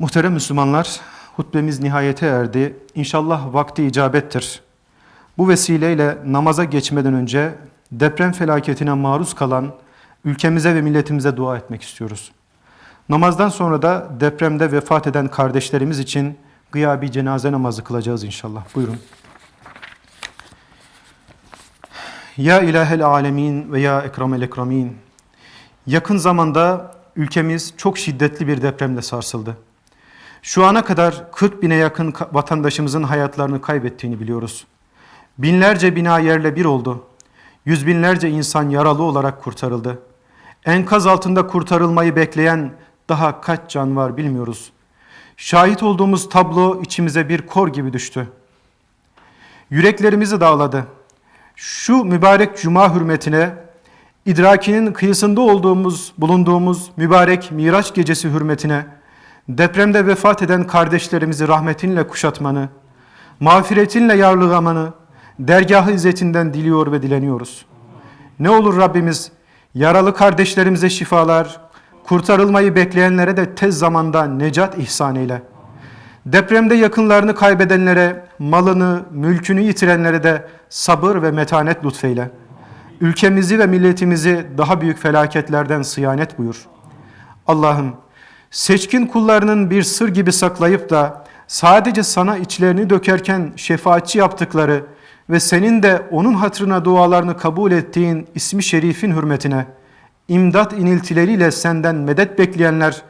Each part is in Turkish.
Muhterem Müslümanlar, hutbemiz nihayete erdi. İnşallah vakti icabettir. Bu vesileyle namaza geçmeden önce deprem felaketine maruz kalan ülkemize ve milletimize dua etmek istiyoruz. Namazdan sonra da depremde vefat eden kardeşlerimiz için gıyabi cenaze namazı kılacağız inşallah. Buyurun. Ya ilahel alemin ve ya ekremel ekremin. Yakın zamanda ülkemiz çok şiddetli bir depremle sarsıldı. Şu ana kadar 40 bine yakın vatandaşımızın hayatlarını kaybettiğini biliyoruz. Binlerce bina yerle bir oldu. Yüz binlerce insan yaralı olarak kurtarıldı. Enkaz altında kurtarılmayı bekleyen daha kaç can var bilmiyoruz. Şahit olduğumuz tablo içimize bir kor gibi düştü. Yüreklerimizi dağladı. Şu mübarek cuma hürmetine, idrakinin kıyısında olduğumuz, bulunduğumuz mübarek Miraç gecesi hürmetine, depremde vefat eden kardeşlerimizi rahmetinle kuşatmanı, mağfiretinle yarlıgamanı, dergahı izzetinden diliyor ve dileniyoruz. Ne olur Rabbimiz yaralı kardeşlerimize şifalar, kurtarılmayı bekleyenlere de tez zamanda necat ihsan eyle. Depremde yakınlarını kaybedenlere, malını, mülkünü yitirenlere de sabır ve metanet lütfeyle. Ülkemizi ve milletimizi daha büyük felaketlerden sıyanet buyur. Allah'ım seçkin kullarının bir sır gibi saklayıp da sadece sana içlerini dökerken şefaatçi yaptıkları ve senin de onun hatırına dualarını kabul ettiğin ismi şerifin hürmetine, imdat iniltileriyle senden medet bekleyenler,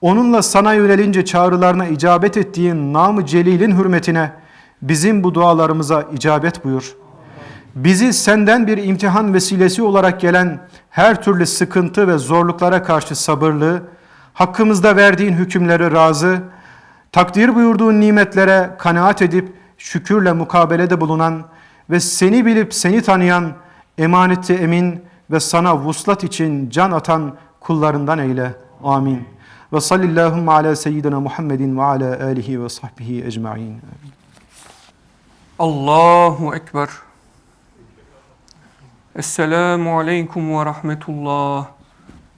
onunla sana yönelince çağrılarına icabet ettiğin nam-ı celilin hürmetine bizim bu dualarımıza icabet buyur. Bizi senden bir imtihan vesilesi olarak gelen her türlü sıkıntı ve zorluklara karşı sabırlı, hakkımızda verdiğin hükümlere razı, takdir buyurduğun nimetlere kanaat edip şükürle mukabelede bulunan ve seni bilip seni tanıyan, emaneti emin ve sana vuslat için can atan kullarından eyle. Amin. Ve sallallahu ala seyyidina Muhammedin ve ala alihi ve sahbihi ecma'in. Allahu Ekber. Esselamu Aleyküm ve Rahmetullah.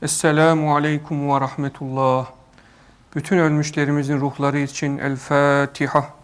Esselamu Aleyküm ve Rahmetullah. Bütün ölmüşlerimizin ruhları için El Fatiha.